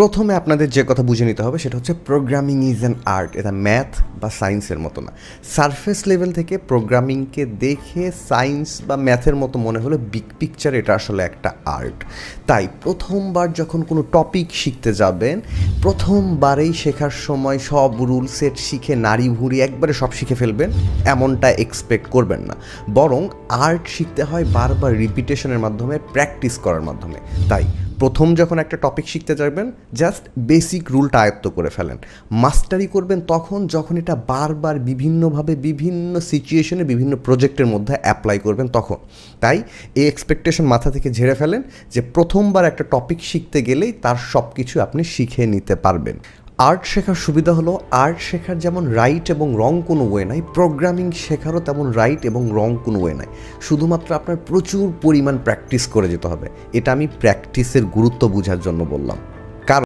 প্রথমে আপনাদের যে কথা বুঝে নিতে হবে সেটা হচ্ছে প্রোগ্রামিং ইজ অ্যান আর্ট এটা ম্যাথ বা সায়েন্সের মতো না। সারফেস লেভেল থেকে প্রোগ্রামিংকে দেখে সায়েন্স বা ম্যাথের মতো মনে হলে বিগ পিকচার এটা আসলে একটা আর্ট তাই প্রথমবার যখন কোনো টপিক শিখতে যাবেন, প্রথমবারেই শেখার সময় সব রুল সেট শিখে নারী ভুড়ি একবারে সব শিখে ফেলবেন, এমনটা এক্সপেক্ট করবেন না। বরং আর্ট শিখতে হয় বারবার রিপিটেশনের মাধ্যমে প্র্যাকটিস করার মাধ্যমে। তাই প্রথম যখন একটা টপিক শিখতে যাবেন জাস্ট বেসিক রুলটা আয়ত্ত করে ফেলেন। মাস্টারি করবেন তখন যখন এটা বারবার বিভিন্নভাবে বিভিন্ন সিচুয়েশনে বিভিন্ন প্রজেক্টের মধ্যে অ্যাপ্লাই করবেন তখন। তাই এই এক্সপেকটেশন মাথা থেকে ঝেড়ে ফেলেন যে প্রথমবার একটা টপিক শিখতে গেলেই তার সব কিছু আপনি শিখে নিতে পারবেন। আর্ট শেখার সুবিধা হলো আর্ট শেখার যেমন রাইট এবং রং কোনো ওয়ে নাই প্রোগ্রামিং শেখারও তেমন রাইট এবং রং কোনো ওয়ে নাই। শুধুমাত্র আপনার প্রচুর পরিমাণ প্র্যাকটিস করে যেতে হবে। এটা আমি প্র্যাকটিসের গুরুত্ব বোঝার জন্য বললাম।